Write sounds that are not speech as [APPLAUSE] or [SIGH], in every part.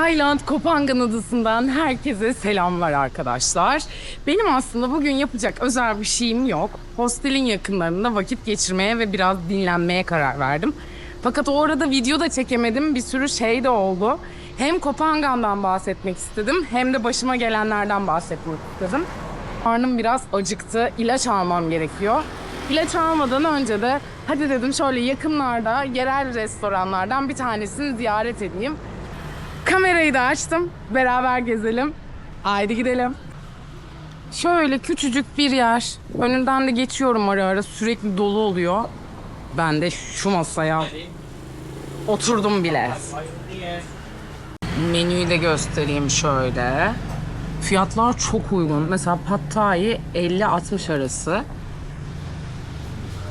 Tayland Kopangan Adası'ndan herkese selamlar arkadaşlar. Benim aslında bugün yapacak özel bir şeyim yok. Hostelin yakınlarında vakit geçirmeye ve biraz dinlenmeye karar verdim. Fakat o arada video da çekemedim. Bir sürü şey de oldu. Hem Kopangan'dan bahsetmek istedim hem de başıma gelenlerden bahsetmek istedim. Karnım biraz acıktı. İlaç almam gerekiyor. İlaç almadan önce de hadi dedim şöyle yakınlarda yerel restoranlardan bir tanesini ziyaret edeyim. Kamerayı da açtım. Beraber gezelim. Haydi gidelim. Şöyle küçücük bir yer. Önünden de geçiyorum ara ara. Sürekli dolu oluyor. Ben de şu masaya oturdum bile. Menüyü de göstereyim şöyle. Fiyatlar çok uygun. Mesela pad thai 50-60 arası.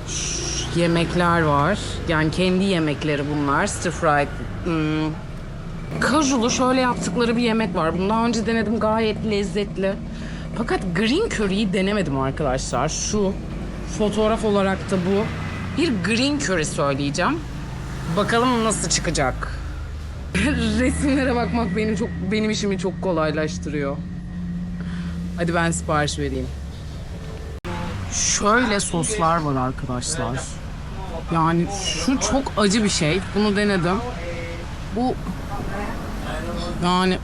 Ş- Yemekler var. Yani kendi yemekleri bunlar. Stir fried. Hmm, Kajulu şöyle yaptıkları bir yemek var. Bunu daha önce denedim gayet lezzetli. Fakat green curry'yi denemedim arkadaşlar. Şu fotoğraf olarak da bu. Bir green curry söyleyeceğim. Bakalım nasıl çıkacak. [LAUGHS] Resimlere bakmak benim çok benim işimi çok kolaylaştırıyor. Hadi ben sipariş vereyim. Şöyle soslar var arkadaşlar. Yani şu çok acı bir şey. Bunu denedim. Bu yani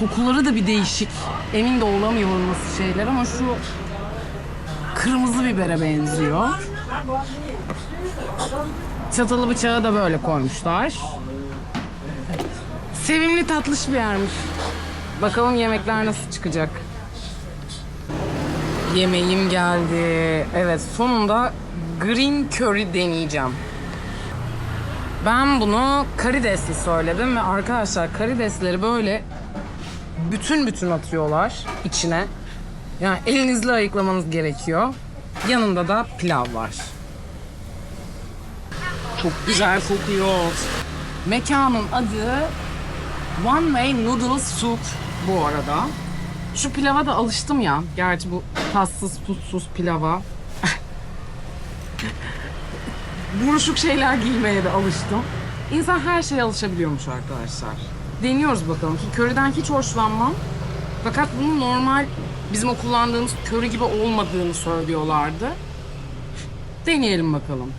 kokuları da bir değişik. Emin de olamıyorum nasıl şeyler ama şu kırmızı bibere benziyor. Çatalı bıçağı da böyle koymuşlar. Sevimli tatlış bir yermiş. Bakalım yemekler nasıl çıkacak. Yemeğim geldi. Evet sonunda green curry deneyeceğim. Ben bunu karidesli söyledim ve arkadaşlar karidesleri böyle bütün bütün atıyorlar içine. Yani elinizle ayıklamanız gerekiyor. Yanında da pilav var. Çok güzel kokuyor. Mekanın adı One Way Noodle Soup bu arada. Şu pilava da alıştım ya. Gerçi bu tatsız tutsuz pilava. Buruşuk şeyler giymeye de alıştım. İnsan her şeye alışabiliyormuş arkadaşlar. Deniyoruz bakalım. Ki köriden hiç hoşlanmam. Fakat bunun normal bizim o kullandığımız körü gibi olmadığını söylüyorlardı. Deneyelim bakalım.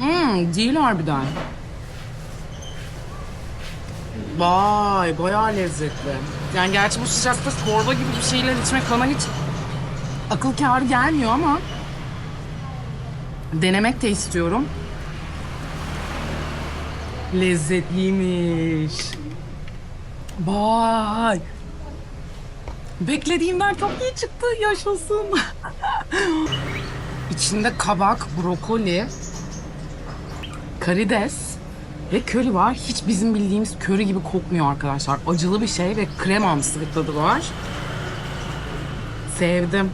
Hmm, değil harbiden. Vay bayağı lezzetli. Yani gerçi bu sıcakta çorba gibi bir şeyler içmek bana hiç akıl kârı gelmiyor ama denemek de istiyorum. Lezzetliymiş. Vay. Beklediğimden çok iyi çıktı. Yaşasın. [LAUGHS] İçinde kabak, brokoli, karides ve köri var. Hiç bizim bildiğimiz köri gibi kokmuyor arkadaşlar. Acılı bir şey ve kremamsı bir tadı var. Sevdim.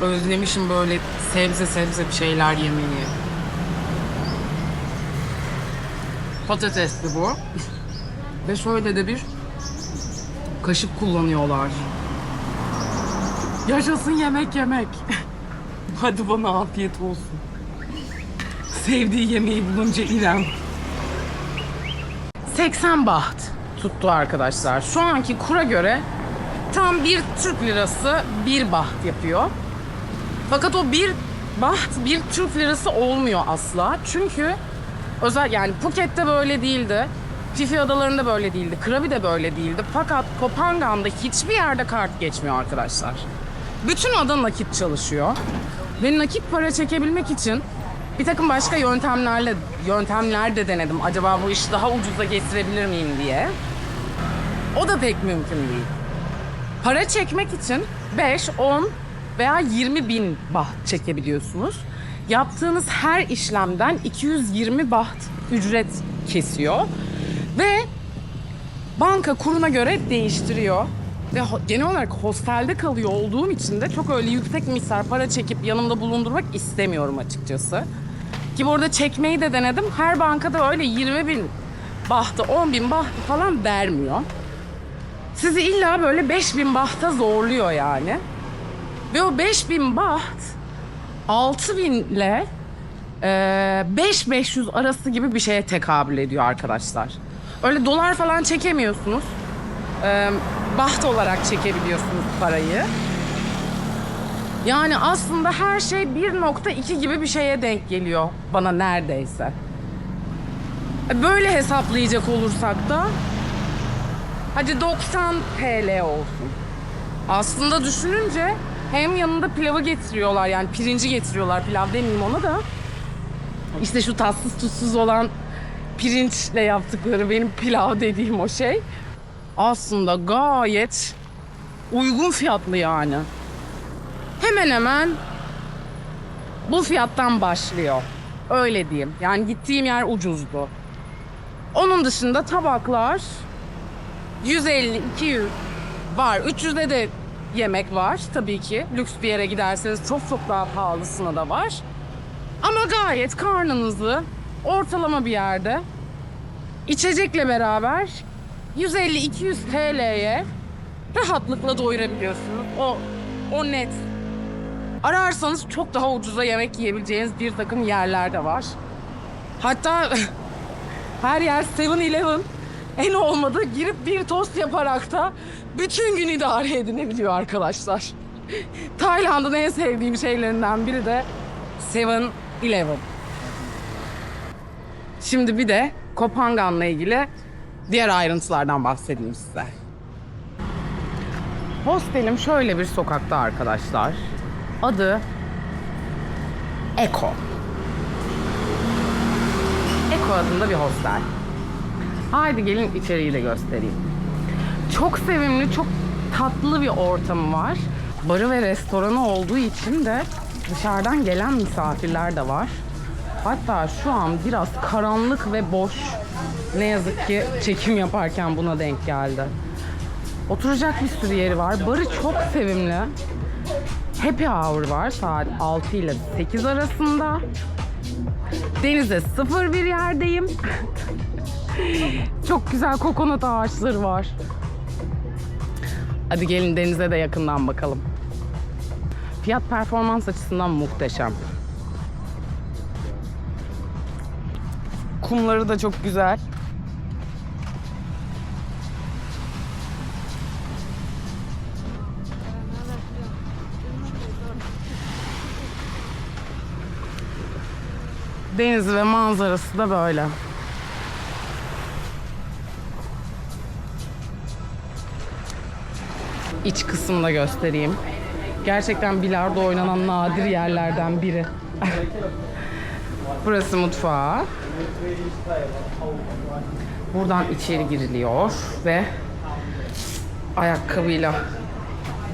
Özlemişim böyle sebze sebze bir şeyler yemeyi. Patatesli bu. ve şöyle de bir kaşık kullanıyorlar. Yaşasın yemek yemek. [LAUGHS] Hadi bana afiyet olsun. Sevdiği yemeği bulunca İrem. 80 baht tuttu arkadaşlar. Şu anki kura göre tam bir Türk lirası bir baht yapıyor. Fakat o bir baht bir Türk lirası olmuyor asla. Çünkü özel yani Phuket'te böyle değildi. Fifi adalarında böyle değildi. Krabi de böyle değildi. Fakat Kopangan'da hiçbir yerde kart geçmiyor arkadaşlar. Bütün ada nakit çalışıyor. Ve nakit para çekebilmek için bir takım başka yöntemlerle yöntemler de denedim. Acaba bu işi daha ucuza getirebilir miyim diye. O da pek mümkün değil. Para çekmek için 5, 10 veya 20 bin baht çekebiliyorsunuz. Yaptığınız her işlemden 220 baht ücret kesiyor. Ve banka kuruna göre değiştiriyor. Ve genel olarak hostelde kalıyor olduğum için de çok öyle yüksek miktar para çekip yanımda bulundurmak istemiyorum açıkçası. Ki bu arada çekmeyi de denedim. Her bankada öyle 20 bin bahtı, 10 bin bahtı falan vermiyor. Sizi illa böyle 5 bin bahta zorluyor yani. Ve o 5000 baht 6000 ile e, 5500 arası gibi bir şeye tekabül ediyor arkadaşlar. Öyle dolar falan çekemiyorsunuz. E, baht olarak çekebiliyorsunuz parayı. Yani aslında her şey 1.2 gibi bir şeye denk geliyor bana neredeyse. Böyle hesaplayacak olursak da hadi 90 TL olsun. Aslında düşününce hem yanında pilavı getiriyorlar yani pirinci getiriyorlar pilav demeyeyim ona da. İşte şu tatsız tuzsuz olan pirinçle yaptıkları benim pilav dediğim o şey. Aslında gayet uygun fiyatlı yani. Hemen hemen bu fiyattan başlıyor. Öyle diyeyim. Yani gittiğim yer ucuzdu. Onun dışında tabaklar 150 200 var. 300'de de yemek var tabii ki. Lüks bir yere giderseniz çok çok daha pahalısına da var. Ama gayet karnınızı ortalama bir yerde içecekle beraber 150-200 TL'ye rahatlıkla doyurabiliyorsunuz. O o net. Ararsanız çok daha ucuza yemek yiyebileceğiniz bir takım yerler de var. Hatta [LAUGHS] her yer 7-Eleven. En olmadı girip bir tost yaparak da bütün gün idare edinebiliyor arkadaşlar. [LAUGHS] Tayland'ın en sevdiğim şeylerinden biri de 7-Eleven. Şimdi bir de Kopangan'la ilgili diğer ayrıntılardan bahsedeyim size. Hostelim şöyle bir sokakta arkadaşlar. Adı Eko. Eko adında bir hostel. Haydi gelin içeriği de göstereyim. Çok sevimli, çok tatlı bir ortamı var. Barı ve restoranı olduğu için de dışarıdan gelen misafirler de var. Hatta şu an biraz karanlık ve boş. Ne yazık ki çekim yaparken buna denk geldi. Oturacak bir sürü yeri var. Barı çok sevimli. Happy hour var saat 6 ile 8 arasında. Denize sıfır bir yerdeyim. [LAUGHS] Çok güzel kokonat ağaçları var. Hadi gelin denize de yakından bakalım. Fiyat performans açısından muhteşem. Kumları da çok güzel. Denizi ve manzarası da böyle. İç kısmını da göstereyim. Gerçekten bilardo oynanan nadir yerlerden biri. [LAUGHS] Burası mutfağı. Buradan içeri giriliyor ve ayakkabıyla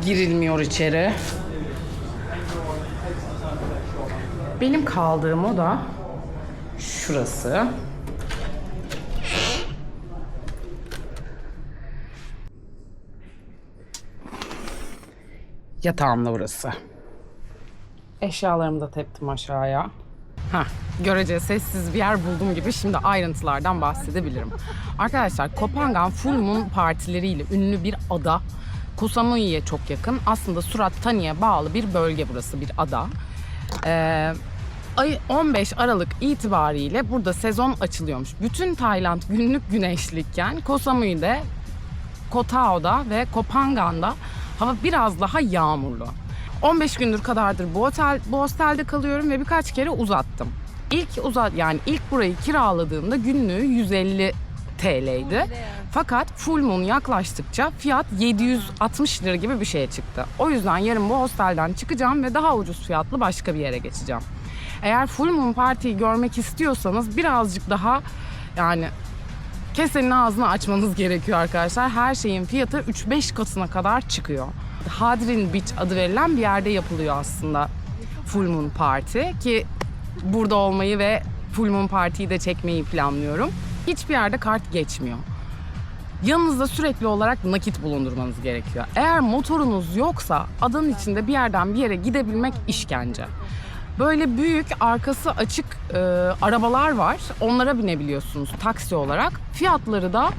girilmiyor içeri. Benim kaldığım oda şurası. Yatağım da burası. Eşyalarımı da teptim aşağıya. Ha, görece sessiz bir yer buldum gibi şimdi ayrıntılardan bahsedebilirim. Arkadaşlar Kopangan Full Moon partileriyle ünlü bir ada. Koh Samui'ye çok yakın. Aslında Surat Thani'ye bağlı bir bölge burası, bir ada. Ee, ay 15 Aralık itibariyle burada sezon açılıyormuş. Bütün Tayland günlük güneşlikken Koh Samui'de, Koh Tao'da ve Kopangan'da hava biraz daha yağmurlu. 15 gündür kadardır bu otel bu hostelde kalıyorum ve birkaç kere uzattım. İlk uzat yani ilk burayı kiraladığımda günlüğü 150 TL'ydi. Fakat full moon yaklaştıkça fiyat 760 lira gibi bir şeye çıktı. O yüzden yarın bu hostelden çıkacağım ve daha ucuz fiyatlı başka bir yere geçeceğim. Eğer full moon partiyi görmek istiyorsanız birazcık daha yani kesenin ağzını açmanız gerekiyor arkadaşlar. Her şeyin fiyatı 3-5 katına kadar çıkıyor. Hadrin Beach adı verilen bir yerde yapılıyor aslında Full Moon Party ki burada olmayı ve Full Moon Party'yi de çekmeyi planlıyorum. Hiçbir yerde kart geçmiyor. Yanınızda sürekli olarak nakit bulundurmanız gerekiyor. Eğer motorunuz yoksa adanın içinde bir yerden bir yere gidebilmek işkence. Böyle büyük arkası açık e, arabalar var. Onlara binebiliyorsunuz taksi olarak. Fiyatları da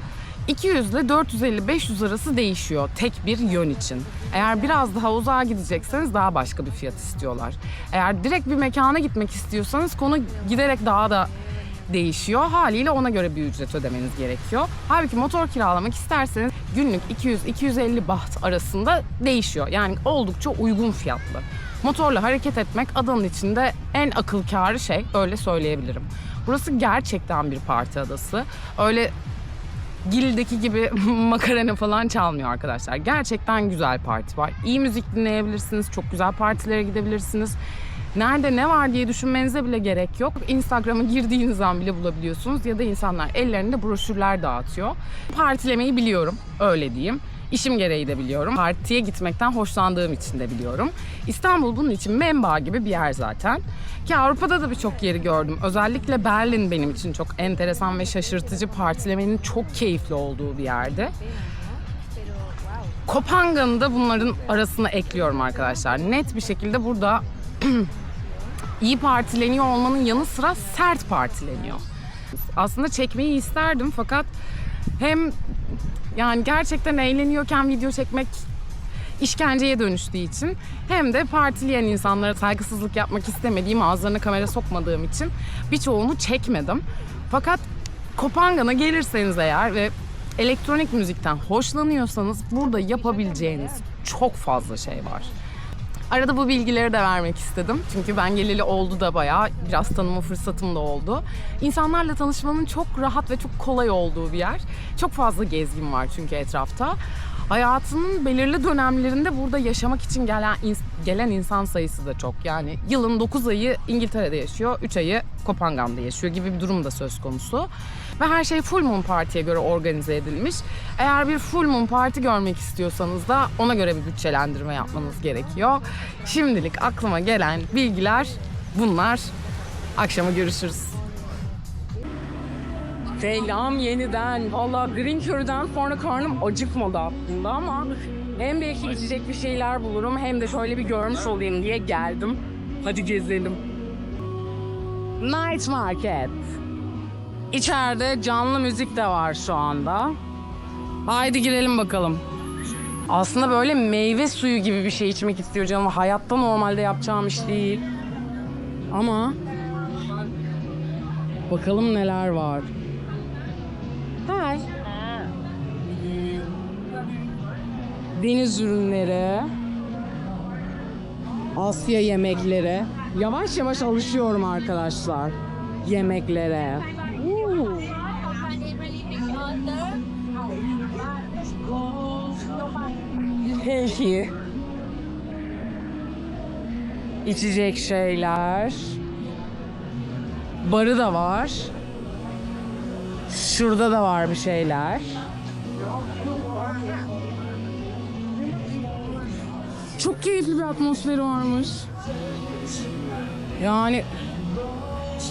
200 ile 450-500 arası değişiyor tek bir yön için. Eğer biraz daha uzağa gidecekseniz daha başka bir fiyat istiyorlar. Eğer direkt bir mekana gitmek istiyorsanız konu giderek daha da değişiyor. Haliyle ona göre bir ücret ödemeniz gerekiyor. Halbuki motor kiralamak isterseniz günlük 200-250 baht arasında değişiyor. Yani oldukça uygun fiyatlı. Motorla hareket etmek adanın içinde en akıl kârı şey öyle söyleyebilirim. Burası gerçekten bir parti adası. Öyle Gil'deki gibi [LAUGHS] makarena falan çalmıyor arkadaşlar. Gerçekten güzel parti var. İyi müzik dinleyebilirsiniz. Çok güzel partilere gidebilirsiniz. Nerede ne var diye düşünmenize bile gerek yok. Instagram'a girdiğiniz an bile bulabiliyorsunuz. Ya da insanlar ellerinde broşürler dağıtıyor. Partilemeyi biliyorum. Öyle diyeyim. İşim gereği de biliyorum. Partiye gitmekten hoşlandığım için de biliyorum. İstanbul bunun için menba gibi bir yer zaten. Ki Avrupa'da da birçok yeri gördüm. Özellikle Berlin benim için çok enteresan ve şaşırtıcı partilemenin çok keyifli olduğu bir yerde. Kopangan'ı da bunların arasına ekliyorum arkadaşlar. Net bir şekilde burada [CLEARS THROAT] iyi partileniyor olmanın yanı sıra sert partileniyor. Aslında çekmeyi isterdim fakat hem yani gerçekten eğleniyorken video çekmek işkenceye dönüştüğü için hem de partileyen insanlara saygısızlık yapmak istemediğim, ağızlarına kamera sokmadığım için birçoğunu çekmedim. Fakat Kopangan'a gelirseniz eğer ve elektronik müzikten hoşlanıyorsanız burada yapabileceğiniz çok fazla şey var. Arada bu bilgileri de vermek istedim. Çünkü ben geleli oldu da bayağı biraz tanıma fırsatım da oldu. İnsanlarla tanışmanın çok rahat ve çok kolay olduğu bir yer. Çok fazla gezgin var çünkü etrafta. Hayatının belirli dönemlerinde burada yaşamak için gelen gelen insan sayısı da çok. Yani yılın 9 ayı İngiltere'de yaşıyor, 3 ayı Kopangan'da yaşıyor gibi bir durum da söz konusu. Ve her şey Full Moon Party'ye göre organize edilmiş. Eğer bir Full Moon Party görmek istiyorsanız da ona göre bir bütçelendirme yapmanız gerekiyor. Şimdilik aklıma gelen bilgiler bunlar. Akşama görüşürüz. Selam yeniden. Valla Green Curry'den sonra karnım acıkmadı aslında ama hem belki içecek bir şeyler bulurum hem de şöyle bir görmüş olayım diye geldim. Hadi gezelim. Night Market. İçeride canlı müzik de var şu anda. Haydi girelim bakalım. Aslında böyle meyve suyu gibi bir şey içmek istiyor canım. Hayatta normalde yapacağım iş değil. Ama bakalım neler var. Hay. Deniz ürünleri. Asya yemekleri. Yavaş yavaş alışıyorum arkadaşlar. Yemeklere. Peki. İçecek şeyler. Barı da var. Şurada da var bir şeyler. Çok keyifli bir atmosferi varmış. Yani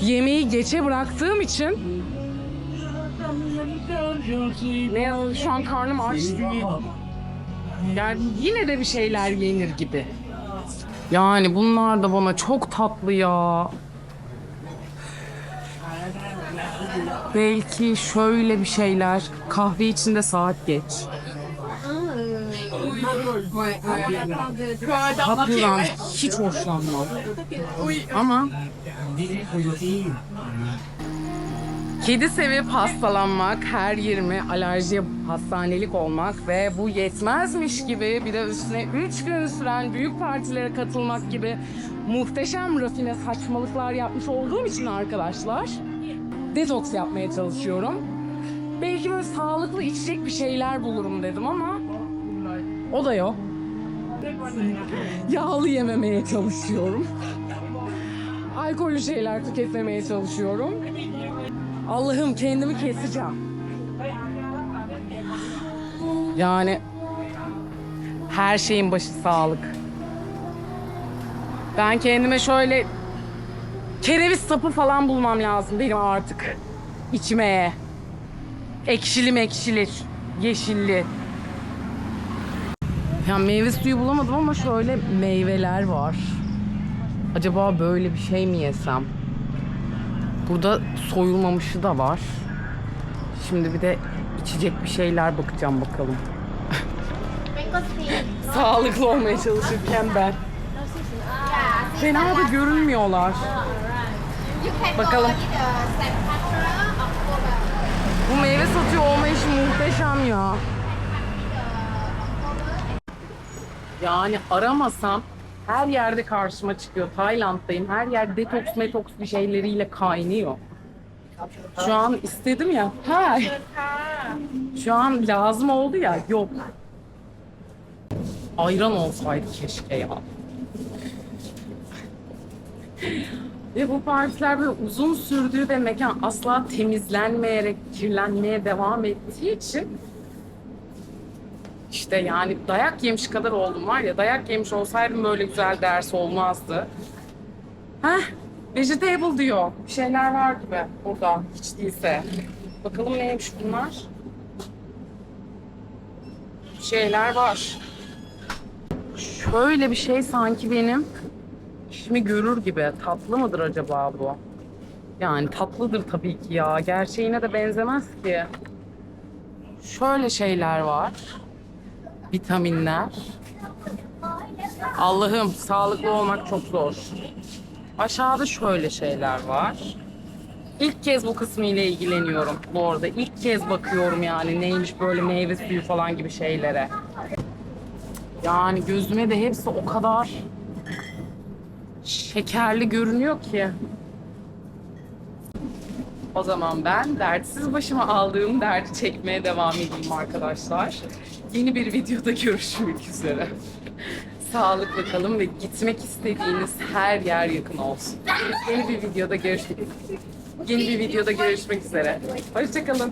yemeği geçe bıraktığım için ne yazık şu an karnım aç değil. Yani yine de bir şeyler yenir gibi. Yani bunlar da bana çok tatlı ya. Belki şöyle bir şeyler. Kahve içinde saat geç. Tatlıdan hiç hoşlanmam. Ama Kedi sevip hastalanmak, her yerime alerji hastanelik olmak ve bu yetmezmiş gibi bir de üstüne 3 gün süren büyük partilere katılmak gibi muhteşem rafine saçmalıklar yapmış olduğum için arkadaşlar detoks yapmaya çalışıyorum. Belki böyle sağlıklı içecek bir şeyler bulurum dedim ama o da yok. Yağlı yememeye çalışıyorum. Alkollü şeyler tüketmemeye çalışıyorum. Allah'ım kendimi keseceğim. Yani her şeyin başı sağlık. Ben kendime şöyle kereviz sapı falan bulmam lazım benim artık. İçmeye. Ekşili mekşili, yeşilli. Ya meyve suyu bulamadım ama şöyle meyveler var. Acaba böyle bir şey mi yesem? Burada soyulmamışı da var. Şimdi bir de içecek bir şeyler bakacağım bakalım. Sağlıklı olmaya çalışırken ben. Fena da görünmüyorlar. Bakalım. Bu meyve satıyor olma işi muhteşem ya. Yani aramasam her yerde karşıma çıkıyor. Tayland'dayım. Her yer detoks metoks bir şeyleriyle kaynıyor. Şu an istedim ya. Ha. Şu an lazım oldu ya. Yok. Ayran olsaydı keşke ya. Ve bu partiler böyle uzun sürdüğü ve mekan asla temizlenmeyerek kirlenmeye devam ettiği için işte yani dayak yemiş kadar oldum var ya dayak yemiş olsaydım böyle güzel ders olmazdı. Heh, vegetable diyor. Bir şeyler var gibi burada hiç değilse. Bakalım neymiş bunlar? Bir şeyler var. Şöyle bir şey sanki benim işimi görür gibi. Tatlı mıdır acaba bu? Yani tatlıdır tabii ki ya. Gerçeğine de benzemez ki. Şöyle şeyler var. Vitaminler. Allah'ım sağlıklı olmak çok zor. Aşağıda şöyle şeyler var. İlk kez bu kısmı ile ilgileniyorum bu arada. İlk kez bakıyorum yani neymiş böyle meyve suyu falan gibi şeylere. Yani gözüme de hepsi o kadar şekerli görünüyor ki. O zaman ben dertsiz başıma aldığım derdi çekmeye devam edeyim arkadaşlar. Yeni bir videoda görüşmek üzere. Sağlıklı kalın ve gitmek istediğiniz her yer yakın olsun. Yeni bir videoda görüşmek Yeni bir videoda görüşmek üzere. Hoşçakalın.